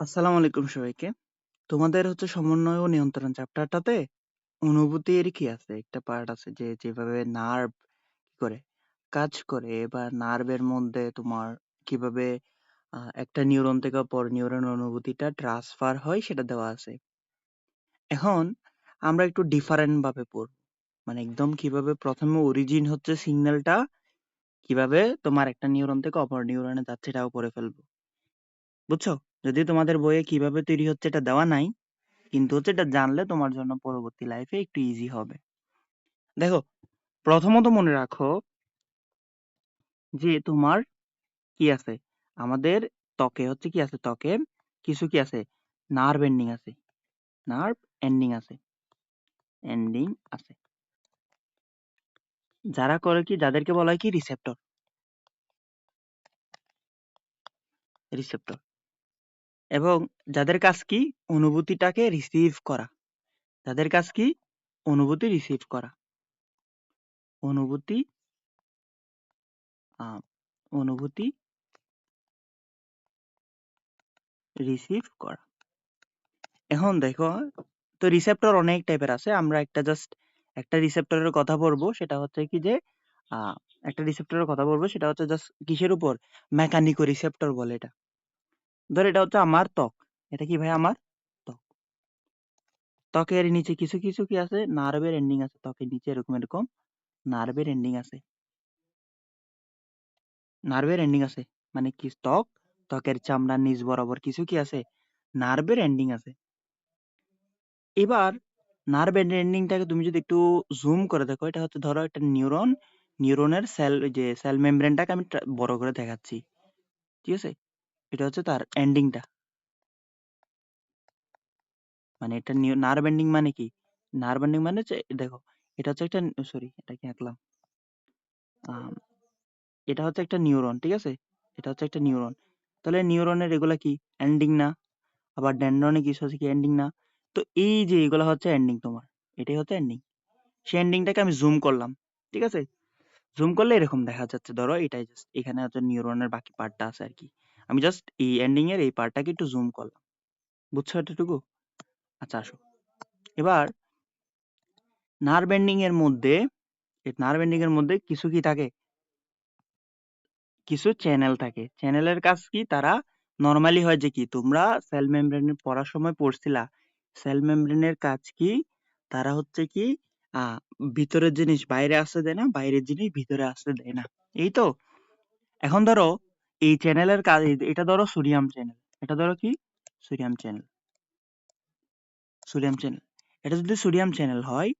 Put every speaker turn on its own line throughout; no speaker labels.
আসসালামু আলাইকুম সবাইকে। তোমাদের হচ্ছে সমন্বয় ও নিয়ন্ত্রণ চ্যাপ্টারটাতে অনুভূতির কি আছে? একটা পার্ট আছে যে যেভাবে নার্ভ করে কাজ করে বা নার্ভের মধ্যে তোমার কীভাবে একটা নিউরন থেকে অপর নিউরন অনুভূতিটা ট্রান্সফার হয় সেটা দেওয়া আছে। এখন আমরা একটু ডিফারেন্ট ভাবে পড়ব। মানে একদম কীভাবে প্রথমে অরিজিন হচ্ছে সিগন্যালটা কীভাবে তোমার একটা নিউরন থেকে অপর নিউরনে যাচ্ছে এটাও পড়ে ফেলব। বুঝছ? যদি তোমাদের বইয়ে কীভাবে তৈরি হচ্ছে এটা দেওয়া নাই, কিন্তু হচ্ছে এটা জানলে তোমার জন্য পরবর্তী লাইফে একটু ইজি হবে। দেখো, প্রথমত মনে রাখো যে তোমার কি আছে? আমাদের ত্বকে হচ্ছে কি আছে? ত্বকে কিছু কি আছে? নার্ভ এন্ডিং আছে। নার্ভ এন্ডিং আছে। এন্ডিং আছে। যারা করে কি? যাদেরকে বলা হয় কি? রিসেপ্টর রিসেপ্টর এবং যাদের কাজ কি? অনুভূতিটাকে রিসিভ করা। যাদের কাজ কি? অনুভূতি রিসিভ করা। অনুভূতি অনুভূতি রিসিভ করা। এখন দেখো, তো রিসেপ্টর অনেক টাইপের আছে। আমরা একটা জাস্ট একটা রিসেপ্টরের কথা বলব, সেটা হচ্ছে কি যে একটা রিসেপ্টরের কথা বলব, সেটা হচ্ছে জাস্ট কিসের উপর? মেকানিকো রিসেপ্টর বলে এটা। ধর এটা হচ্ছে আমার ত্বক। এটা কি ভাই আমার? ত্বক। ত্বকের নিচে কিছু কিছু কি আছে? নার্ভের এন্ডিং আছে। ত্বকের নিচে এরকম এরকম নার্ভের এন্ডিং আছে। নার্ভের এন্ডিং আছে। মানে কি? ত্বক। ত্বকের চামড়ার নিচ বরাবর কিছু কি আছে? নার্ভের এন্ডিং আছে। এবার নার্ভ এন্ডিংটাকে তুমি যদি একটু জুম করে দেখো, এটা হচ্ছে ধরো একটা নিউরন নিউরনের সেল যে সেল মেমব্রেনটাকে আমি বড় করে দেখাচ্ছি। ঠিক আছে? এটা হচ্ছে তার এন্ডিংটা মানে এটা নার্ভ এন্ডিং মানে কি? নার্ভ এন্ডিং মানে হচ্ছে, দেখো, এটা হচ্ছে একটা সরি এটা কি আঁকলাম? এটা হচ্ছে একটা নিউরন ঠিক আছে? এটা হচ্ছে একটা নিউরন তাহলে নিউরনের এগুলা কি? এন্ডিং না? আবার ডেন্ড্রনে কিছু হচ্ছে কি এন্ডিং না? তো এই যে এগুলা হচ্ছে এন্ডিং তোমার, এটাই হচ্ছে এন্ডিং সেই এন্ডিংটাকে আমি জুম করলাম, ঠিক আছে? জুম করলে এরকম দেখা যাচ্ছে, ধরো এটাই জাস্ট এখানে হচ্ছে নিউরনের বাকি পার্টটা আছে আর কি। আমি জাস্ট এই এন্ডিং এর এই পার্টটাকে একটু জুম করলাম। বুঝছ এতটুকু? আচ্ছা আসো। এবার নার্ভ এন্ডিং এর মধ্যে নার্ভ এন্ডিং এর মধ্যে কিছু কি থাকে? কিছু চ্যানেল থাকে। চ্যানেলের কাজ কি? তারা নরমালি হয় যে কি? তোমরা সেল মেমব্রেন পড়ার সময় পড়ছিলা। সেল মেমব্রেনের কাজ কি? তারা হচ্ছে কি? ভিতরের জিনিস বাইরে আসতে দেয় না, বাইরের জিনিস ভিতরে আসতে দেয় না। এই তো? এখন ধরো এই চ্যানেলের কাজ এটা ধরো সোডিয়াম চ্যানেল এটা ধরো কি? সোডিয়াম চ্যানেল সোডিয়াম চ্যানেল এটা যদি সোডিয়াম চ্যানেল হয়,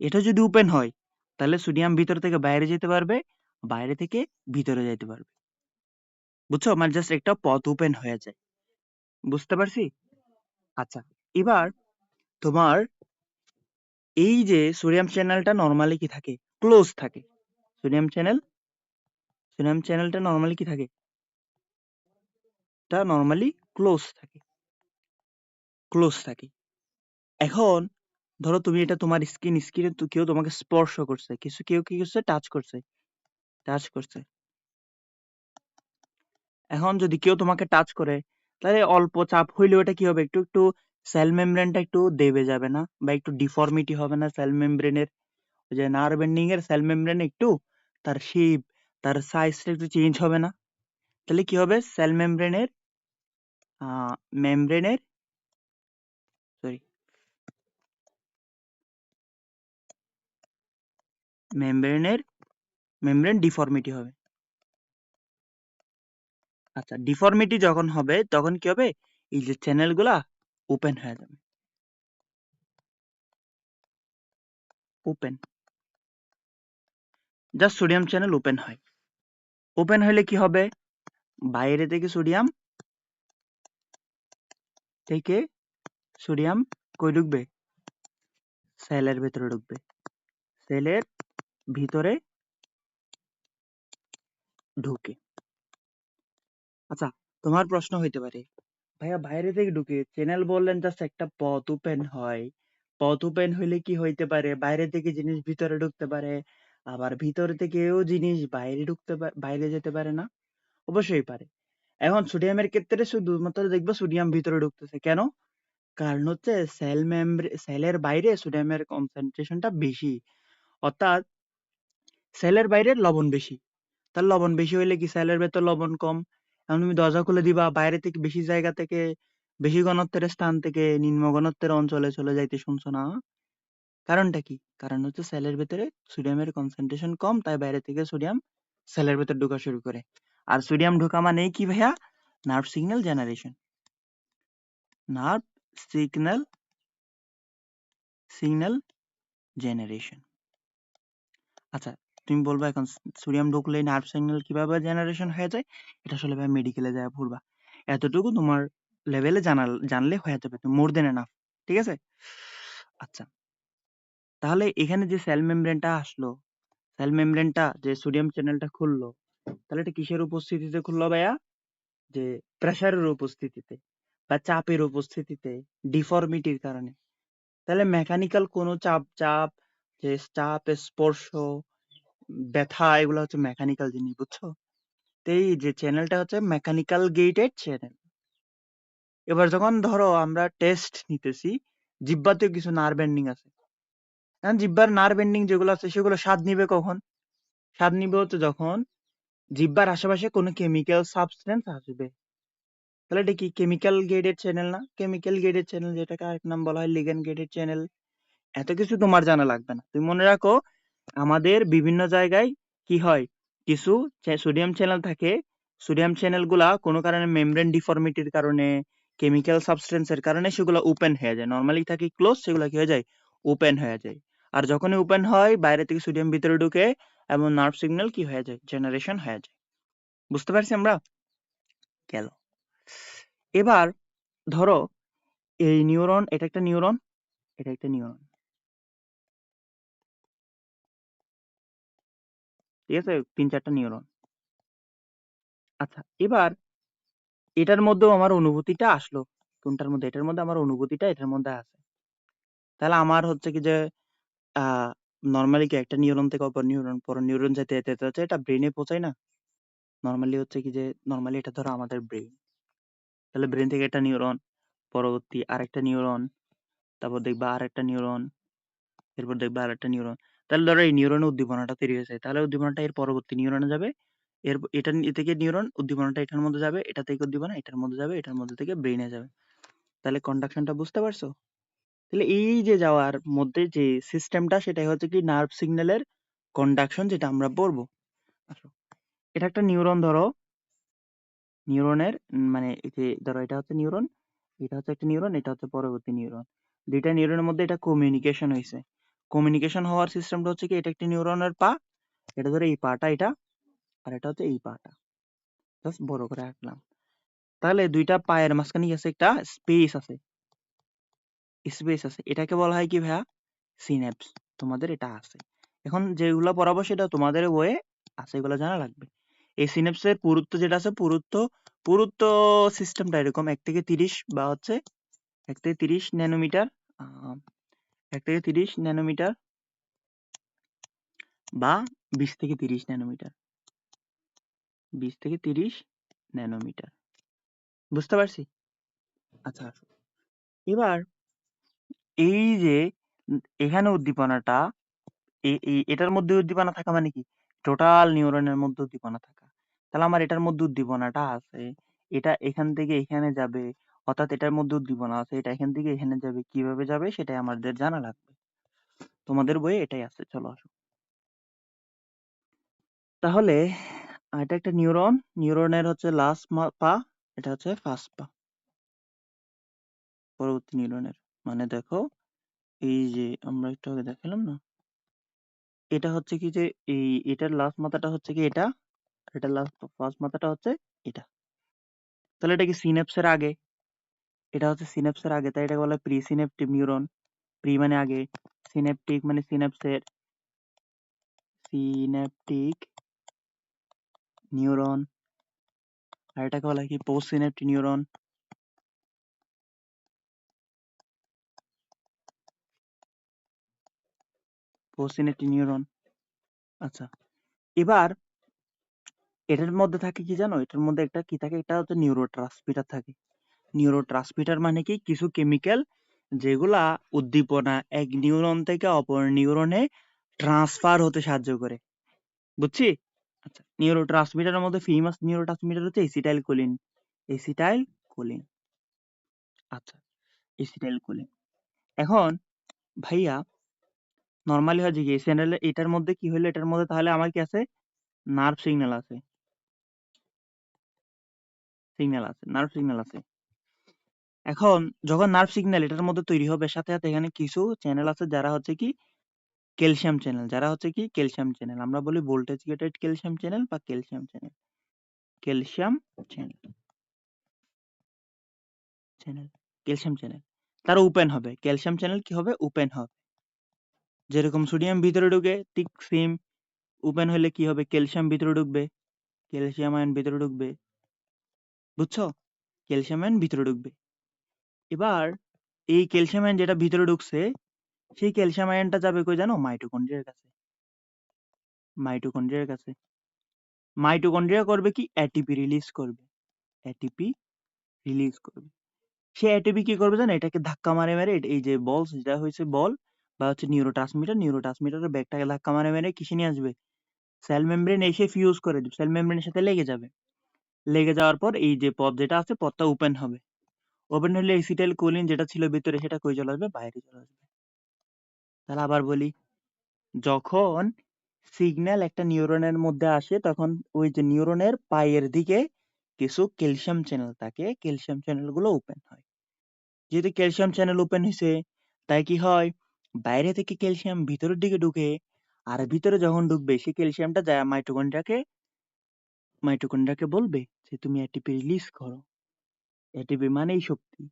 এটা যদি ওপেন হয়, তাহলে সোডিয়াম ভিতর থেকে বাইরে যেতে পারবে, বাইরে থেকে ভিতরে যেতে পারবে। বুঝছ? মানে জাস্ট একটা পথ ওপেন হয়ে যায়। বুঝতে পারছি? আচ্ছা এবার তোমার এই যে সোডিয়াম চ্যানেলটা নর্মালি কি থাকে? ক্লোজ থাকে। সোডিয়াম চ্যানেল সোডিয়াম চ্যানেলটা নরমালি কি থাকে? এটা নরমালি ক্লোজ থাকে। ক্লোজ থাকে। এখন ধরো তুমি এটা তোমার স্কিন স্কিনে কেউ তোমাকে স্পর্শ করছে, কিছু কেউ কি করছে? টাচ করছে। টাচ করছে। এখন যদি কেউ তোমাকে টাচ করে, তাহলে অল্প চাপ হইলেও এটা কি হবে? একটু একটু সেল মেমব্রেনটা একটু দেবে যাবে না? বা একটু ডিফর্মিটি হবে না সেল মেমব্রেনের যে নার্ভ এন্ডিং এর সেল মেমব্রেন একটু তার শেপ তার সাইজটা একটু চেঞ্জ হবে না? তাহলে কি হবে? সেল মেমব্রেনের মেমব্রেনের সরি মেমব্রেনের মেমব্রেন ডিফর্মিটি হবে। আচ্ছা ডিফর্মিটি যখন হবে, তখন কি হবে? এই যে চ্যানেলগুলা ওপেন হয়ে যাবে। Open just sodium channel open হয়। ওপেন হলে কি হবে? বাইরে থেকে সোডিয়াম থেকে সোডিয়াম কই ঢুকবে? সেলের ভেতরে ঢুকবে। সেলের ভিতরে ঢুকে। আচ্ছা তোমার প্রশ্ন হইতে পারে, ভাইয়া, বাইরে থেকে ঢুকে চ্যানেল বললেন জাস্ট একটা পথ ওপেন হয়। পথ ওপেন হইলে কি হইতে পারে? বাইরে থেকে জিনিস ভিতরে ঢুকতে পারে, আবার ভিতর থেকেও জিনিস বাইরে ঢুকতে বাইরে যেতে পারে না। অবশ্যই পারে। এখন সোডিয়ামের ক্ষেত্রে শুধুমাত্র দেখব সোডিয়াম ভিতরে ঢুকতেছে। কেন? কারণ হচ্ছে সেল মেমব্রে সেলের বাইরে সোডিয়ামের কনসেন্ট্রেশনটা বেশি। অর্থাৎ সেলের বাইরে লবণ বেশি। তার লবণ বেশি হইলে কি সেলের ভেতর লবণ কম? এখন তুমি দরজা খুলে দিবা, বাইরে থেকে বেশি জায়গা থেকে, বেশি ঘনত্বের স্থান থেকে নিম্ন ঘনত্বের অঞ্চলে চলে যাইতে শুনছো না? কারণটা কি? কারণ হচ্ছে সেলের ভেতরে সোডিয়ামের কনসেন্ট্রেশন কম, তাই বাইরে থেকে সোডিয়াম সেলের ভেতর ঢোকা শুরু করে। আর সোডিয়াম ঢোকা মানেই কি ভাইয়া? Nerve signal generation nerve signal signal generation আচ্ছা তুমি বলবা এখন সোডিয়াম ঢুকলে নার্ভ সিগন্যাল কীভাবে জেনারেশন হয়ে যায়? এটা আসলে ভাই মেডিকেলে যায় পড়বা। এতটুকু তোমার লেভেলে জানা জানলে হয়ে যাবে। মোর দেন এনাফ ঠিক আছে? আচ্ছা তাহলে এখানে যে সেল মেমব্রেনটা আসলো সেল মেমব্রেনটা যে সোডিয়াম চ্যানেলটা খুললো তাহলে এটা কিসের উপস্থিতিতে খুললো ভাইয়া? যে প্রেসারের উপস্থিতিতে বা চাপের উপস্থিতিতে, ডিফর্মিটির কারণে। তাহলে মেকানিক্যাল কোনো চাপ চাপ, যে চাপ, স্পর্শ, ব্যথা, এগুলো হচ্ছে মেকানিক্যাল জিনিস, বুঝছ? এই যে চ্যানেলটা হচ্ছে মেকানিক্যাল গেটেড চ্যানেল। এবার যখন ধরো আমরা টেস্ট নিতেছি, জিব্বাতেও কিছু নার্ভ এন্ডিং আছে। জিব্বার নার্ভ এন্ডিং যেগুলো আছে, সেগুলো স্বাদ নিবে কখন? স্বাদ নিবে হচ্ছে যখন জিব্বার আশেপাশে কোনো কেমিক্যাল সাবস্টেন্স আসবে। তাহলে এটা কি কেমিক্যাল গেটেড চ্যানেল না? কেমিক্যাল গেটেড চ্যানেল যেটাকে আরেক নাম বলা হয় লিগ্যান্ড গেটেড চ্যানেল এত কিছু তোমার জানা লাগবে না। তুমি মনে রাখো, আমাদের বিভিন্ন জায়গায় কি হয়? কিছু সোডিয়াম চ্যানেল থাকে। সোডিয়াম চ্যানেলগুলা কোনো কারণে মেমব্রেন ডিফর্মিটির কারণে কেমিক্যাল সাবস্টেন্সের কারণে সেগুলো ওপেন হয়ে যায়। নর্মালি থাকে ক্লোজ সেগুলো কি হয়ে যায়? ওপেন হয়ে যায়। আর যখনই ওপেন হয়, বাইরে থেকে সোডিয়াম ভিতরে ঢুকে এবং নার্ভ সিগন্যাল কি হয়ে যায়? জেনারেশন হয়ে যায়। বুঝতে পারছি আমরা? গেল। এবার ধরো, এই নিউরন এটা একটা নিউরন এটা একটা নিউরন ঠিক আছে? তিন চারটা নিউরন আচ্ছা এবার এটার মধ্যেও আমার অনুভূতিটা আসলো। কোনটার মধ্যে? এটার মধ্যে আমার অনুভূতিটা এটার মধ্যে আছে। তাহলে আমার হচ্ছে কি যে নর্মালি কি একটা নিউরন থেকে অপর নিউরন পর নিউরন যেতে যেতে যেতে এটা ব্রেনে পৌঁছায় না? নর্মালি হচ্ছে কি যে নর্মালি এটা ধরো আমাদের ব্রেন তাহলে ব্রেন থেকে একটা নিউরন পরবর্তী আরেকটা নিউরন তারপর দেখবা আরেকটা নিউরন এরপর দেখবা আরেকটা নিউরন তাহলে ধরো এই নিউরনের উদ্দীপনাটা তৈরি হয়েছে, তাহলে উদ্দীপনাটা এর পরবর্তী নিউরনে যাবে, এর এটা এ থেকে নিউরন উদ্দীপনাটা এটার মধ্যে যাবে, এটা থেকে উদ্দীপনা, এটার মধ্যে যাবে, এটার মধ্যে থেকে ব্রেইনে যাবে। তাহলে কন্ডাকশনটা বুঝতে পারছ? তাহলে এই যে যাওয়ার মধ্যে যে সিস্টেমটা সেটাই হচ্ছে কি নার্ভ সিগন্যালের কন্ডাকশন যেটা আমরা আসো, এটা একটা নিউরন ধরো। নিউরনের মানে যে ধরো এটা হচ্ছে নিউরন এটা হচ্ছে একটা নিউরন এটা হচ্ছে পরবর্তী নিউরন দুইটা নিউরনের মধ্যে এটা কমিউনিকেশন হয়েছে কমিউনিকেশন হওয়ার সিস্টেমটা হচ্ছে কি এটা একটা নিউরনের পা, এটা ধরো এই পাটা এটা, আর এটা হচ্ছে এই পাটা। জাস্ট বড় করে রাখলাম তাহলে দুইটা পায়ের মাঝখানে আছে একটা স্পেস আছে। স্পেস আছে। এটাকে বলা হয় কি ভাইয়া? সিনেপস তোমাদের এটা আছে। এখন যেগুলো পড়াবো সেটা তোমাদের বইয়ে আছে, এগুলো জানা লাগবে। এই সিনেপসের পুরুত্ব যেটা আছে, পুরুত্ব পুরুত্ব সিস্টেমটা এরকম এক থেকে তিরিশ বা হচ্ছে এক থেকে তিরিশ ন্যানোমিটার এক থেকে তিরিশ ন্যানোমিটার বা বিশ থেকে তিরিশ ন্যানোমিটার বিশ থেকে তিরিশ ন্যানোমিটার বুঝতে পারছি? আচ্ছা এবার এই যে এখানে উদ্দীপনাটা এটার মধ্যে উদ্দীপনা থাকা মানে কি? টোটাল নিউরনের মধ্যে উদ্দীপনা থাকা। তাহলে আমার এটার মধ্যে উদ্দীপনাটা আছে, এটা এখান থেকে এখানে যাবে, অর্থাৎ এটার মধ্যে উদ্দীপনা আছে, এটা এখান থেকে এখানে যাবে, কীভাবে যাবে সেটাই আমাদের জানা লাগবে। তোমাদের বইয়ে এটাই আছে, চলো আসো। তাহলে এটা একটা নিউরন নিউরনের হচ্ছে লাস্ট পা, এটা হচ্ছে ফার্স্ট পা। পরবর্তী নিউরনের মানে দেখো, এই যে আমরা একটু আগে দেখালাম না? এটা হচ্ছে কি যে, এই এটার লাস্ট মাথাটা হচ্ছে কি এটা? এটা লাস্ট ফার্স্ট মাথাটা হচ্ছে এটা। তাহলে এটা কি সিনেপসের আগে? এটা হচ্ছে সিনেপসের আগে, তাই এটাকে বলা হয় প্রি সিনেপটিভ নিউরন প্রি মানে আগে সিনেপটিক মানে সিনেপসের সিনেপটিক নিউরন আর এটাকে বলা কি পোস্ট সিনেপটিক নিউরন পোস্ট সিনেপটিক নিউরন আচ্ছা এবার এটার মধ্যে থাকে কি জানো? এটার মধ্যে একটা কি থাকে? এটা হচ্ছে নিউরোট্রান্সমিটার থাকে। নিউরোট্রান্সমিটার মানে কি? কিছু কেমিক্যাল যেগুলা উদ্দীপনা এক নিউরন থেকে অপর নিউরনে ট্রান্সফার হতে সাহায্য করে। বুঝছি? আচ্ছা নিউরোট্রান্সমিটারের মধ্যে ফেমাস নিউরোট্রান্সমিটার হচ্ছে এসিটাইল কোলিন এসিটাইল কোলিন আচ্ছা এসিটাইল কোলিন এখন ভাইয়া নরমালি যে কি চ্যানেল এটার মধ্যে কি হলো এটার মধ্যে তাহলে আমার কি আছে? নার্ভ সিগন্যাল আছে। সিগন্যাল আছে নার্ভ সিগন্যাল আছে। এখন যখন নার্ভ সিগন্যাল এটার মধ্যে তৈরি হবে, সাথে সাথে এখানে কিছু চ্যানেল আছে যারা হচ্ছে কি ক্যালসিয়াম চ্যানেল যারা হচ্ছে কি ক্যালসিয়াম চ্যানেল আমরা বলি ভোল্টেজ গেটেড ক্যালসিয়াম চ্যানেল বা calcium channel calcium channel channel calcium channel তারা ওপেন হবে। ক্যালসিয়াম চ্যানেল কি হবে? ওপেন হবে। যেরকম সোডিয়াম ভিতরে ঢুকে ঠিক সেম ওপেন হলে কি হবে? ক্যালসিয়াম ভিতরে ঢুকবে ক্যালসিয়াম আয়ন ভিতরে ঢুকবে, বুঝছ? ক্যালসিয়াম আয়ন ভিতরে ঢুকবে। এবার এই ক্যালসিয়াম আয়ন যেটা ভিতরে ঢুকছে, সেই ক্যালসিয়াম আয়নটা যাবে কই জানো? মাইটোকন্ড্রিয়ার কাছে। মাইটোকন্ড্রিয়ার কাছে। মাইটোকন্ড্রিয়া করবে কি? এটিপি রিলিজ করবে। এটিপি রিলিজ করবে। সে এটিপি কি করবে জানো? এটাকে ধাক্কা মারে, মেরে, এই যে বল যেটা হয়েছে বল বা হচ্ছে নিউরোট্রান্সমিটার নিউরোট্রান্সমিটারের ব্যাগটাকে ধাক্কা মারে মেরে কিসে নিয়ে আসবে? সেল মেমব্রেন এসে ফিউজ করে দিবে। সেল মেমব্রেনের সাথে লেগে যাবে। লেগে যাওয়ার পর এই যে পথ যেটা আছে, পথটা ওপেন হবে। ওপেন হলে এসিটাইল কোলিন যেটা ছিল ভিতরে, সেটা কই চলে আসবে? বাইরে চলে আসবে। তাহলে আবার বলি, যখন সিগন্যাল একটা নিউরনের মধ্যে আসে, তখন ওই যে নিউরনের পায়ের দিকে কিছু ক্যালসিয়াম চ্যানেল থাকে। ক্যালসিয়াম চ্যানেলগুলো ওপেন হয়। যেহেতু ক্যালসিয়াম চ্যানেল ওপেন হয়েছে তাই কি হয়? বাইরে থেকে ক্যালসিয়াম ভিতরের দিকে ঢুকে আর ভিতরে যখন ঢুকবে সেই ক্যালসিয়ামটা যা মাইটোকন্ড্রিয়াকে মাইটোকন্ড্রিয়াকে বলবে যে, তুমি এটিপি রিলিজ করো। এটিপি মানেই শক্তি।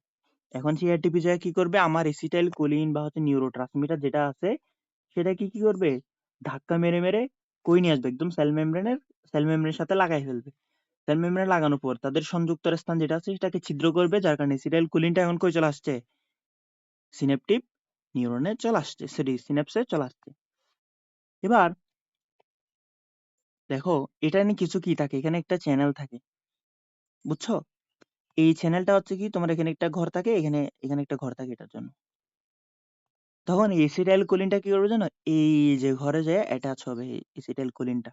এখন সেই এটিপি যা কি করবে? আমার এসিটাইল কোলিন বা হচ্ছে নিউরোট্রান্সমিটার যেটা আছে সেটা কি কি করবে? ধাক্কা মেরে মেরে কই নিয়ে আসবে? একদম সেল মেমব্রেনের সেল মেমব্রেনের সাথে লাগাই ফেলবে। সেল মেমব্রেন লাগানোর পর তাদের সংযুক্ত স্থান যেটা আছে, সেটাকে ছিদ্র করবে, যার কারণে এসিটাইল কোলিনটা এখন কই চলে আসছে? সিনেপটিভ নিউরনে চলে আসছে, সরি সিনাপসে চলে আসছে। এবার দেখো, এটা নিয়ে কিছু কি থাকে? এখানে একটা চ্যানেল থাকে, বুঝছ? এই চ্যানেলটা হচ্ছে কি, তোমার এখানে একটা ঘর থাকে, এখানে এখানে একটা ঘর থাকে এটার জন্য। তখন এসিটাইল কোলিনটা কি করবে জানো? এই যে ঘরে যায় অ্যাটাচ হবে এসিটাইল কোলিনটা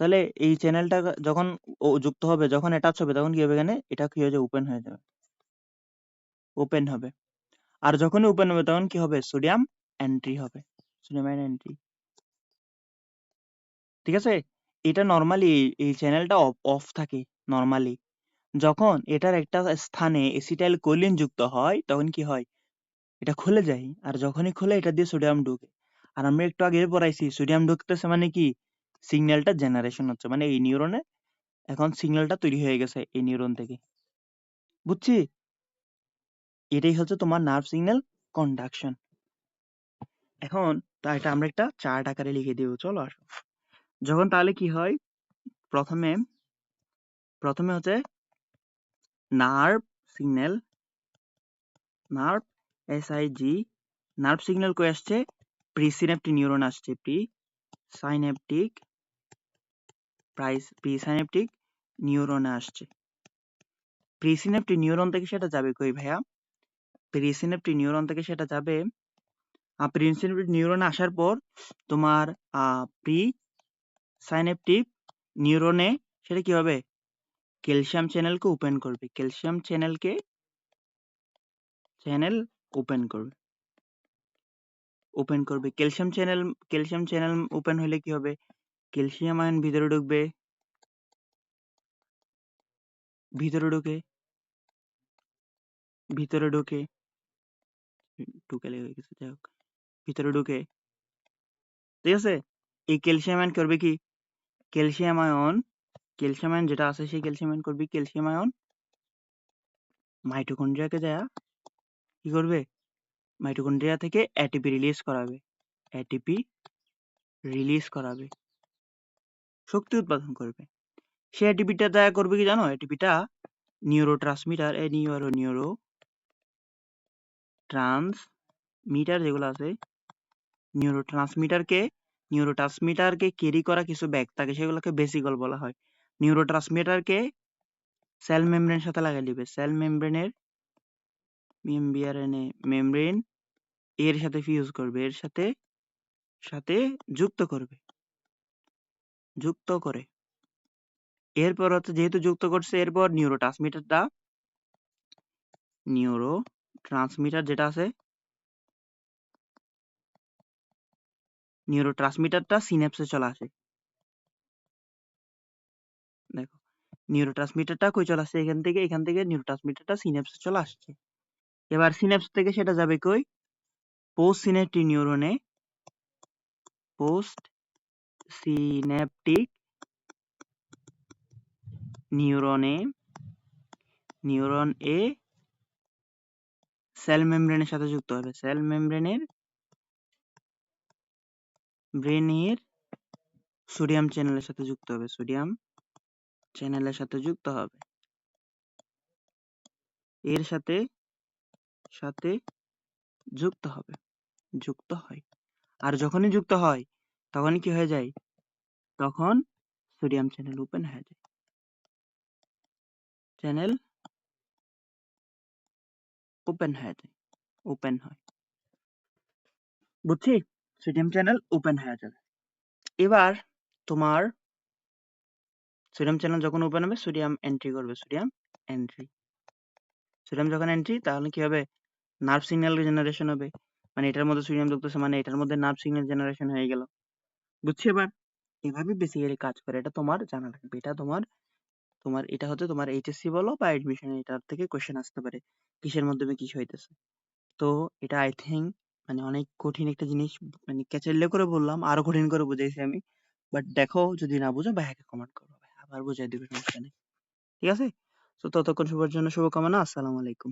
তাহলে এই চ্যানেলটা যখন ও যুক্ত হবে, যখন অ্যাটাচ হবে, তখন কি হবে এখানে? এটা কি হয়ে যাবে? ওপেন হয়ে যাবে। ওপেন হবে। আর যখনই ওপেন হবে তখন কি হবে? সোডিয়াম এন্ট্রি হবে। সোডিয়াম এন্ট্রি ঠিক আছে? এটা নর্মালি এই চ্যানেলটা অফ থাকে নর্মালি যখন এটার একটা স্থানে এসিটাইল কোলিন যুক্ত হয়, তখন কি হয়? এটা খুলে যায়, আর যখনই খুলে, এটা দিয়ে সোডিয়াম ঢুকে। আর আমরা একটু আগে পড়াইছি সোডিয়াম ঢুকতেছে মানে কি? সিগন্যালটা জেনারেশন হচ্ছে মানে এই নিউরনে এখন সিগন্যালটা তৈরি হয়ে গেছে, এই নিউরন থেকে। বুঝছি? এটাই হচ্ছে তোমার নার্ভ সিগন্যাল কন্ডাকশন এখন তা এটা আমরা একটা চার্ট আকারে লিখে দিব, চলো আসো। যখন তাহলে কি হয়? প্রথমে প্রথমে হচ্ছে nerve signal nerve S I G nerve signal কই আসছে? প্রিসিনেপ্টিক নিউরন আসছে প্রি সাইনেপটিক প্রাইস প্রিসাইনেপটিক নিউরনে আসছে। প্রিসিনেপ্টিক নিউরন থেকে সেটা যাবে কই ভাইয়া? প্রিসিনেপ্টিক নিউরন থেকে সেটা যাবে। আর প্রিসিনেপ্টিক নিউরন আসার পর তোমার প্রি সাইনেপটিক নিউরনে সেটা কি হবে? ক্যালসিয়াম চ্যানেলকে ওপেন করবে। ক্যালসিয়াম চ্যানেলকে চ্যানেল ওপেন করবে। ওপেন করবে। Calcium channel calcium channel open হলে কি হবে? ক্যালসিয়াম আয়ন ভিতরে ঢুকবে। ভিতরে ঢুকে। ভিতরে ঢুকে। ঢুকে লেগে গেছে, যাই হোক। ভিতরে ঢুকে। ঠিক আছে? এই ক্যালসিয়াম আয়ন করবে কি? ক্যালসিয়াম আয়ন ক্যালসিয়াম আয়ন যেটা আছে সেই ক্যালসিয়াম আয়ন করবে ক্যালসিয়াম আয়ন মাইটোকন্ড্রিয়াকে দেয়া কি করবে? মাইটোকন্ড্রিয়া থেকে এটিপি রিলিজ করাবে। এটিপি রিলিজ করাবে। শক্তি উৎপাদন করবে। সে এটিপিটা দেয়া করবে কি জানো? এটিপিটা নিউরো ট্রান্সমিটার এ নিউরো নিউরো ট্রান্সমিটার যেগুলো আছে নিউরো ট্রান্সমিটারকে নিউরো ট্রান্সমিটারকে ক্যারি করা কিছু ব্যাগ থাকে, সেগুলোকে বেসিকল বলা হয়। নিউরো ট্রান্সমিটারকে সেল মেমব্রেনের সাথে লাগাই দিবে। সেল মেমব্রেনের মেমবিআরএনএ মেমব্রেন এর সাথে ফিউজ করবে, এর সাথে সাথে যুক্ত করবে। যুক্ত করে। এরপর হচ্ছে, যেহেতু যুক্ত করছে, এরপর নিউরো ট্রান্সমিটারটা নিউরো ট্রান্সমিটার যেটা আছে নিউরো ট্রান্সমিটারটা সিনেপসে চলে আসে। দেখো নিউরো ট্রান্সমিটারটা কই চলে আসছে? এখান থেকে এখান থেকে নিউরো ট্রান্সমিটারটা সিনেপসে চলে আসছে। এবার সিনেপস থেকে সেটা যাবে কই? পোস্ট সিনেপটিক নিউরনে পোস্ট সিনেপটিক নিউরনে নিউরন এ সেল মেমব্রেনের সাথে যুক্ত হবে। সেল মেমব্রেনের ব্রেনের সোডিয়াম চ্যানেলের সাথে যুক্ত হবে। সোডিয়াম চ্যানেলের সাথে যুক্ত হবে। এর সাথে সাথে যুক্ত হবে। যুক্ত হয়। আর যখনই যুক্ত হয়, তখনই কি হয়ে যায়? তখন সোডিয়াম চ্যানেল ওপেন হয়ে যায়। চ্যানেল ওপেন হয়ে যায় ওপেন হয় বুঝছি? সোডিয়াম চ্যানেল ওপেন হয়ে যাবে এবার তোমার সোডিয়াম চ্যানেল যখন ওপেন হবে সোডিয়াম এন্ট্রি করবে সোডিয়াম এন্ট্রি সোডিয়াম যখন এন্ট্রি তাহলে কি হবে? নার্ভ সিগন্যাল জেনারেশন হবে। মানে এটার মধ্যে সোডিয়াম ঢুকতেছে মানে এটার মধ্যে নার্ভ সিগন্যাল জেনারেশন হয়ে গেল। বুঝছি এবার? এভাবে বেসিক্যালি কাজ করে। এটা তোমার জানা লাগবে। এটা তোমার তোমার এটা হতে তোমার এইচএসসি বলো বা এডমিশন এটার থেকে কোশ্চেন আসতে পারে, কিসের মাধ্যমে কি হইতেছে? তো এটা আই থিঙ্ক মানে অনেক কঠিন একটা জিনিস মানে ক্যাচাল্লে করে বললাম, আরও কঠিন করে বুঝাইছি আমি। বাট দেখো, যদি না বুঝো ভাইয়াকে কমেন্ট করো আবার বুঝাই দিবে, সমস্যা নেই। ঠিক আছে? তো ততক্ষণ সবার জন্য শুভকামনা, আসসালামু আলাইকুম।